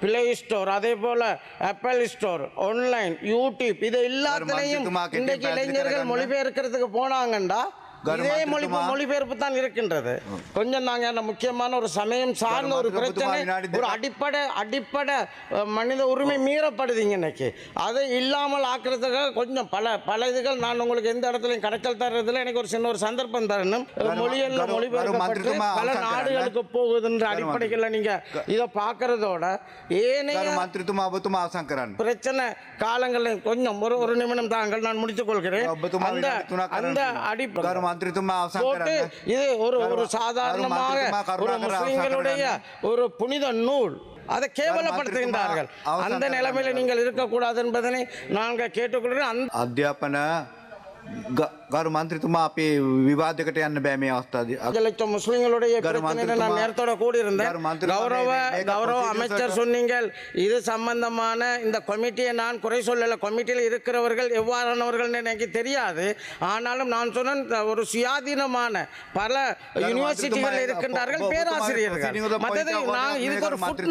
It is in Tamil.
பிளே ஸ்டோர் அதே போல ஆப்பிள் ஸ்டோர் ஆன்லைன் யூடியூப் இது எல்லாத்துலேயும் இன்றைக்கு இளைஞர்கள். மொழிபெயர்க்கிறதுக்கு போனாங்கண்டா இதே மொழி மொழிபெயர்ப்பு தான் இருக்கின்றது. கொஞ்சம் நாங்கள் அந்த முக்கியமான ஒரு சமயம் சார்ந்த ஒரு பிரச்சனை ஒரு அடிப்படை அடிப்படை மனித உரிமை மீறப்படுதுங்க இன்னைக்கு. அதை இல்லாமல் ஆக்கிறதுக்காக கொஞ்சம் பல பல இதுகள் நான் உங்களுக்கு எந்த இடத்துலையும் கடைக்கல் தர்றதுல எனக்கு ஒரு சின்ன ஒரு சந்தர்ப்பம் தரணும். மொழியல்ல மொழிபெயர்க்கப்பட்டு பல நாடுகளுக்கு போகுதுன்ற அடிப்படைகளில் நீங்கள் இதை பார்க்கறதோட ஏனைய பிரச்சனை காலங்களில் கொஞ்சம் ஒரு ஒரு நிமிடம் தாங்கள் நான் முடித்துக் கொள்கிறேன். அந்த அந்த அடிப்படை இது ஒரு ஒரு சாதாரணமாக ஒரு ஒரு புனித நூல். அதை கேவலப்படுத்துகின்றார்கள். அந்த நிலைமையில நீங்கள் இருக்கக்கூடாது என்பதனை நாங்கள் கேட்டுக்கொள்கிறோம். அத்தியாபன கருமந்திரித்துமா அப்பே விவாதத்துக்கிட்ட என்ன பேமே அவஸ்தாது லட்ச முஸ்லிம்களுடைய பிரச்சனையில நான் நேரத்தோட கூடியிருந்தேன் கௌரவ கௌரவ அமைச்சர் சொன்னீங்கள் இது சம்பந்தமான இந்த கமிட்டியை நான் குறை சொல்லலை கமிட்டியில் இருக்கிறவர்கள் எவ்வாறானவர்கள் எனக்கு தெரியாது ஆனாலும் நான் சொன்ன ஒரு சுயாதீனமான பல யூனிவர்சிட்டிகள் இருக்கின்றார்கள் பேராசிரியர்கள் மற்றது நான் இதுக்கு ஒரு ஃபுட்